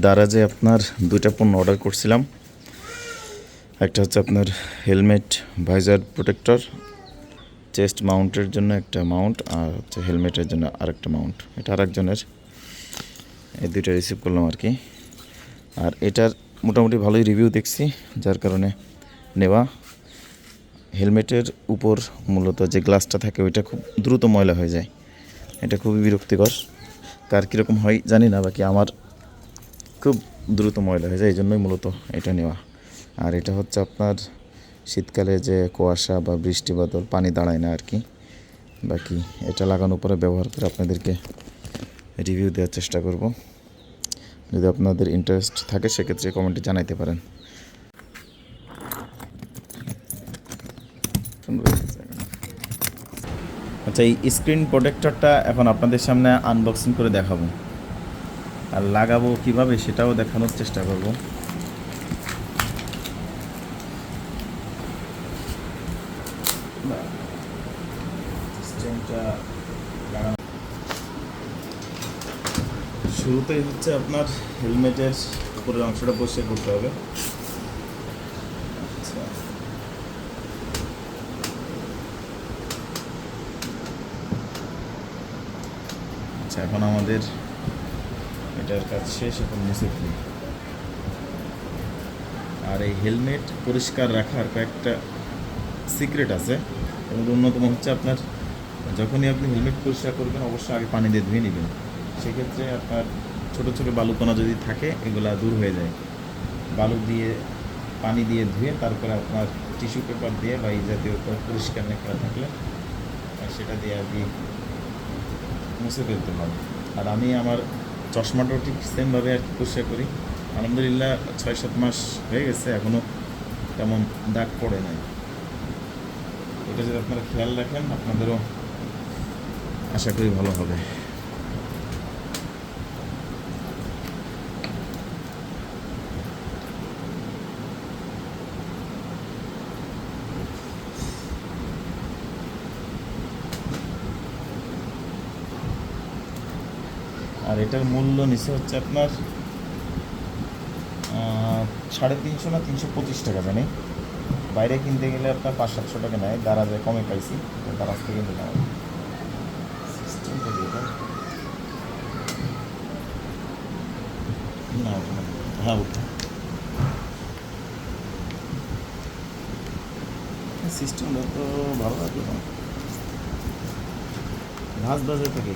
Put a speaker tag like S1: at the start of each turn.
S1: দারাজে আপনার দুইটা পণ্য অর্ডার করছিলাম। একটা হচ্ছে আপনার হেলমেট ভাইজার প্রোটেক্টর চেস্ট মাউন্টের জন্য একটা মাউন্ট আর হচ্ছে হেলমেটের জন্য আরেকটা মাউন্ট এটা আরেকজনের। এই দুইটা রিসিভ করলাম আর কি। আর এটার মোটামুটি ভালোই রিভিউ দেখছি, যার কারণে নেওয়া। হেলমেটের উপর মূলত যে গ্লাসটা থাকে, ওইটা খুব দ্রুত ময়লা হয়ে যায়। এটা খুবই বিরক্তিকর। কার কীরকম হয় জানি না, বাকি আমার খুব দ্রুত ময়লা হয়ে যায়, এই জন্যই মূলত এটা নেওয়া। আর এটা হচ্ছে আপনার শীতকালে যে কুয়াশা বা বৃষ্টি বাদল, পানি দাঁড়ায় না আর কি। বাকি এটা লাগানোর পরে ব্যবহার করে আপনাদেরকে রিভিউ দেওয়ার চেষ্টা করব। যদি আপনাদের ইন্টারেস্ট থাকে, সেক্ষেত্রে কমেন্টে জানাইতে পারেন। আচ্ছা এই স্ক্রিন প্রোটেক্টরটা এখন আপনাদের সামনে আনবক্সিং করে দেখাবো। আর লাগাবো কীভাবে সেটাও দেখানোর চেষ্টা করব। শুরুতেই হচ্ছে আপনার হেলমেটের উপরের অংশটা পরিষ্কার করতে হবে। আচ্ছা। আচ্ছা এখন আমাদের এটার কাজ শেষ, এখন মুছে ফেলি। আর এই হেলমেট পরিষ্কার রাখার কয়েকটা সিক্রেট আছে। এবং অন্যতম হচ্ছে আপনার, যখনই আপনি হেলমেট পরিষ্কার করবেন, অবশ্যই আগে পানি দিয়ে ধুয়ে নেবেন। সেক্ষেত্রে আপনার ছোট ছোট বালুকণা যদি থাকে, এগুলা দূর হয়ে যায়। বালু দিয়ে, পানি দিয়ে ধুয়ে তারপরে আপনার টিস্যু পেপার দিয়ে বা এই জাতীয় পরিষ্কার নেকড়া থাকলে সেটা দিয়ে আর কি মুছে ফেলতে হবে আর আমি আমার চশমাটাও ঠিক সেমভাবে আর কি পরিষ্কার করি। আলহামদুলিল্লাহ ছয় সাত মাস হয়ে গেছে এখনও তেমন দাগ পড়ে নাই। এটা যদি আপনারা খেয়াল রাখেন, আপনাদেরও আশা করি ভালো হবে। আর এটার মূল্য নিচে হচ্ছে আপনার সাড়ে তিনশো না তিনশো পঁচিশ টাকা জানি। বাইরে কিনতে গেলে আপনার পাঁচ সাতশো টাকা নেয় দারাজে কমে পাইছি দারাজ থেকে নিলাম না হ্যাঁ সিস্টেমটা তো ভালো লাগল না? ঘাস বাজার থেকে